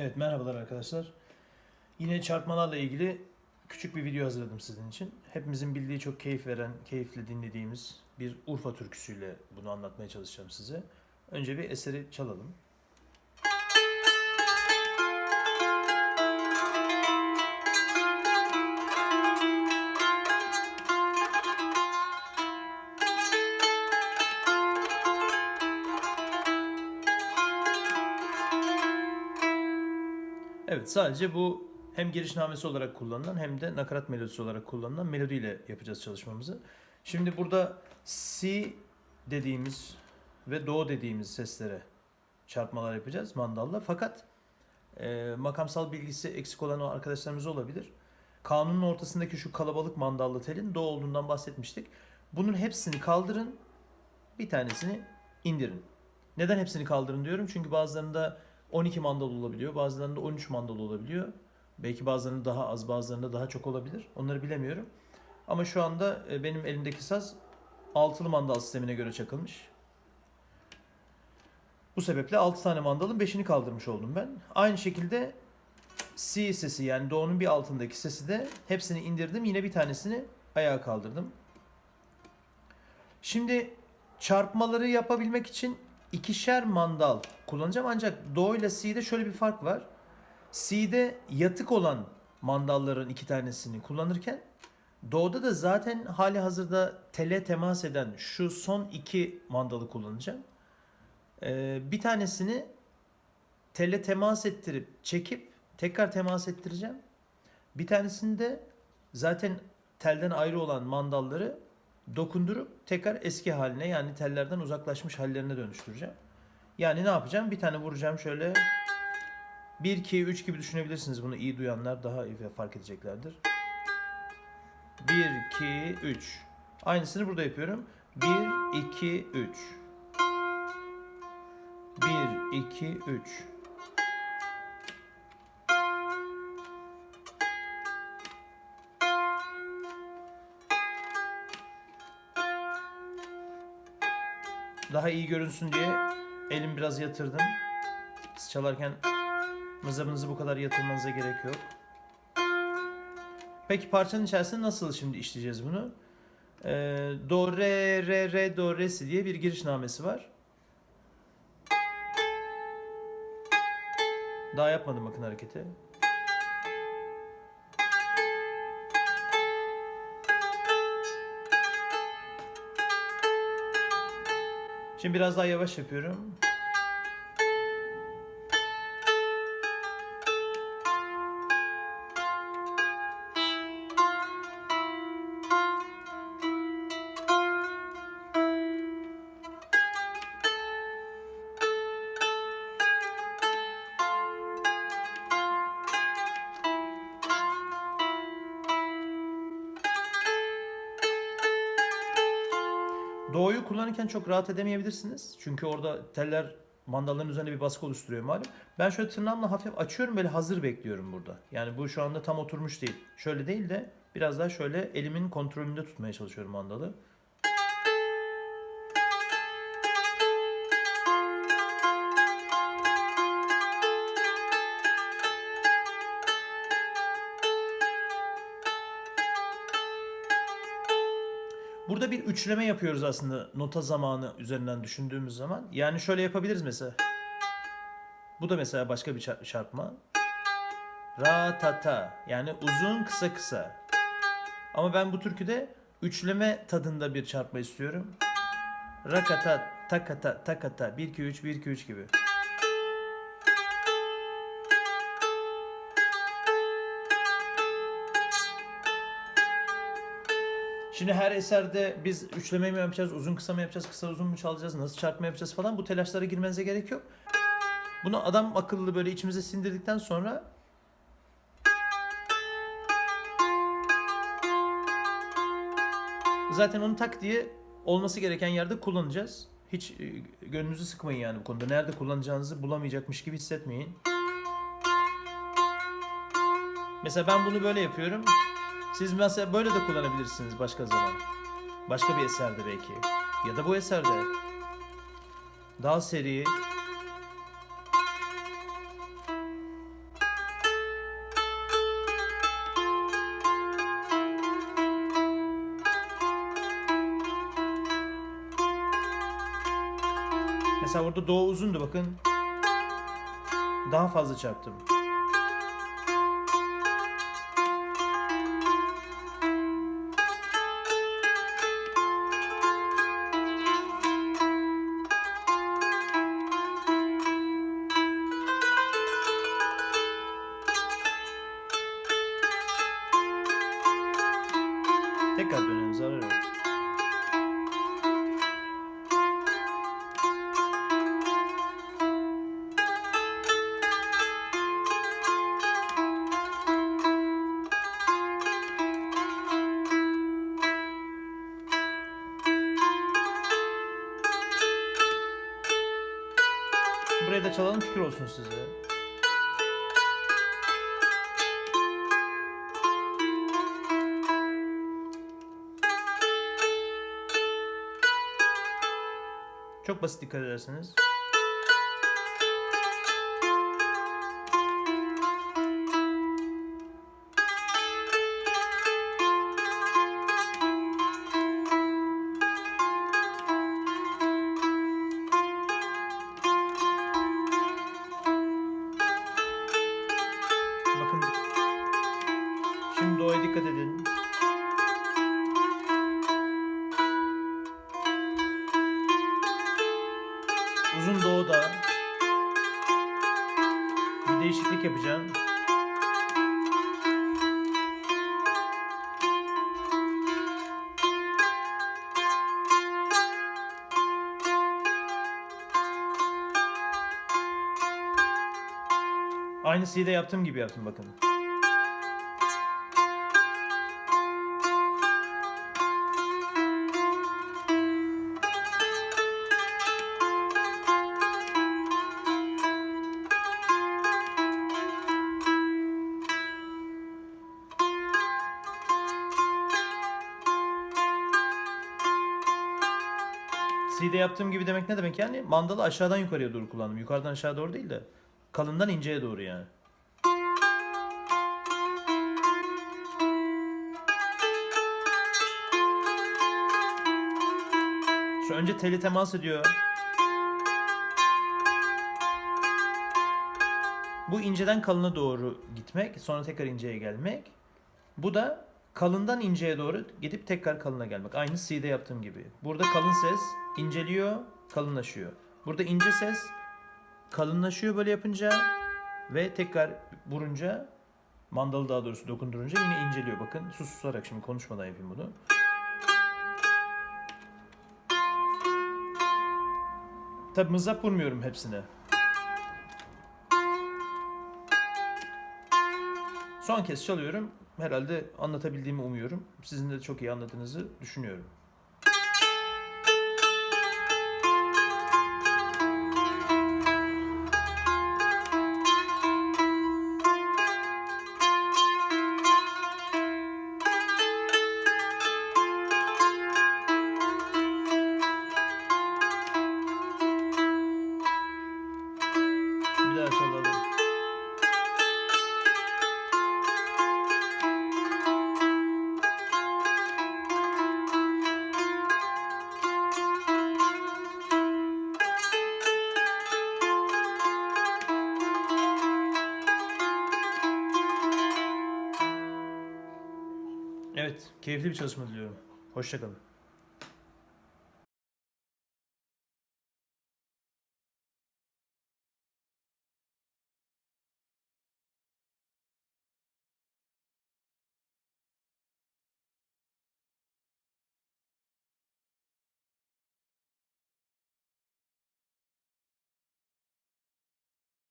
Evet merhabalar arkadaşlar. Yine çarpmalarla ilgili küçük bir video hazırladım sizin için. Hepimizin bildiği çok keyif veren, keyifle dinlediğimiz bir Urfa türküsüyle bunu anlatmaya çalışacağım size. Önce bir eseri çalalım. Evet sadece bu hem girişnamesi olarak kullanılan hem de nakarat melodisi olarak kullanılan melodiyle yapacağız çalışmamızı. Şimdi burada si dediğimiz ve do dediğimiz seslere çarpmalar yapacağız mandalla. Fakat e, makamsal bilgisi eksik olan o arkadaşlarımız olabilir. Kanunun ortasındaki şu kalabalık mandallı telin do olduğundan bahsetmiştik. Bunun hepsini kaldırın, bir tanesini indirin. Neden hepsini kaldırın diyorum? Çünkü bazılarında 12 mandal olabiliyor, bazılarında 13 mandal olabiliyor. Belki bazılarında daha az, bazılarında daha çok olabilir. Onları bilemiyorum. Ama şu anda e, benim elimdeki saz altılı mandal sistemine göre çakılmış. Bu sebeple 6 tane mandalın 5'ini kaldırmış oldum ben. Aynı şekilde si sesi yani do'nun bir altındaki sesi de hepsini indirdim. Yine bir tanesini ayağa kaldırdım. Şimdi çarpmaları yapabilmek için ikişer mandal kullanacağım ancak do ile si'de şöyle bir fark var. Si'de yatık olan mandalların iki tanesini kullanırken do'da da zaten hali hazırda tele temas eden şu son iki mandalı kullanacağım. Ee, bir tanesini tele temas ettirip çekip tekrar temas ettireceğim. Bir tanesini de zaten telden ayrı olan mandalları dokundurup tekrar eski haline yani tellerden uzaklaşmış hallerine dönüştüreceğim. Yani ne yapacağım? Bir tane vuracağım şöyle 1 2 3 gibi düşünebilirsiniz. Bunu iyi duyanlar daha iyi fark edeceklerdir. 1 2 3. Aynısını burada yapıyorum. 1 2 3. 1 2 3. Daha iyi görünsün diye elim biraz yatırdım. Siz çalarken mızabınızı bu kadar yatırmanıza gerek yok. Peki parçanın içerisinde nasıl şimdi işleyeceğiz bunu? Ee, do, re, re, re, do, re, si diye bir girişnamesi var. Daha yapmadım bakın hareketi. Şimdi biraz daha yavaş yapıyorum. Doğuyu kullanırken çok rahat edemeyebilirsiniz. Çünkü orada teller mandalların üzerinde bir baskı oluşturuyor malum. Ben şöyle tırnağımla hafif açıyorum böyle hazır bekliyorum burada. Yani bu şu anda tam oturmuş değil. Şöyle değil de biraz daha şöyle elimin kontrolünde tutmaya çalışıyorum mandalı. Burada bir üçleme yapıyoruz aslında nota zamanı üzerinden düşündüğümüz zaman. Yani şöyle yapabiliriz mesela. Bu da mesela başka bir çar- çarpma. Ra ta ta. Yani uzun kısa kısa. Ama ben bu türküde üçleme tadında bir çarpma istiyorum. Rakata, takata, takata. 1 2 3 1 2 3 gibi. Şimdi her eserde biz üçleme mi yapacağız, uzun kısa mı yapacağız, kısa uzun mu çalacağız, nasıl çarpma yapacağız falan bu telaşlara girmenize gerek yok. Bunu adam akıllı böyle içimize sindirdikten sonra zaten onu tak diye olması gereken yerde kullanacağız. Hiç e, gönlünüzü sıkmayın yani bu konuda. Nerede kullanacağınızı bulamayacakmış gibi hissetmeyin. Mesela ben bunu böyle yapıyorum. Siz mesela böyle de kullanabilirsiniz başka zaman. Başka bir eserde belki. Ya da bu eserde. Daha seri, Mesela burada do uzundu bakın. Daha fazla çarptım. Buraya da çalalım fikir olsun size. Çok basit dikkat ederseniz. Dikkat edin. Uzun doğuda bir değişiklik yapacağım. Aynı C'de yaptığım gibi yaptım bakın. C'de yaptığım gibi demek ne demek yani? Mandalı aşağıdan yukarıya doğru kullandım. Yukarıdan aşağı doğru değil de kalından inceye doğru yani. Şu önce teli temas ediyor. Bu inceden kalına doğru gitmek, sonra tekrar inceye gelmek. Bu da kalından inceye doğru gidip tekrar kalına gelmek. Aynı C'de yaptığım gibi. Burada kalın ses inceliyor, kalınlaşıyor. Burada ince ses kalınlaşıyor böyle yapınca ve tekrar vurunca mandalı daha doğrusu dokundurunca yine inceliyor. Bakın sus susarak şimdi konuşmadan yapayım bunu. Tabi mızrap vurmuyorum hepsine. Son kez çalıyorum. Herhalde anlatabildiğimi umuyorum. Sizin de çok iyi anladığınızı düşünüyorum. Keyifli bir çalışma diliyorum. Hoşçakalın.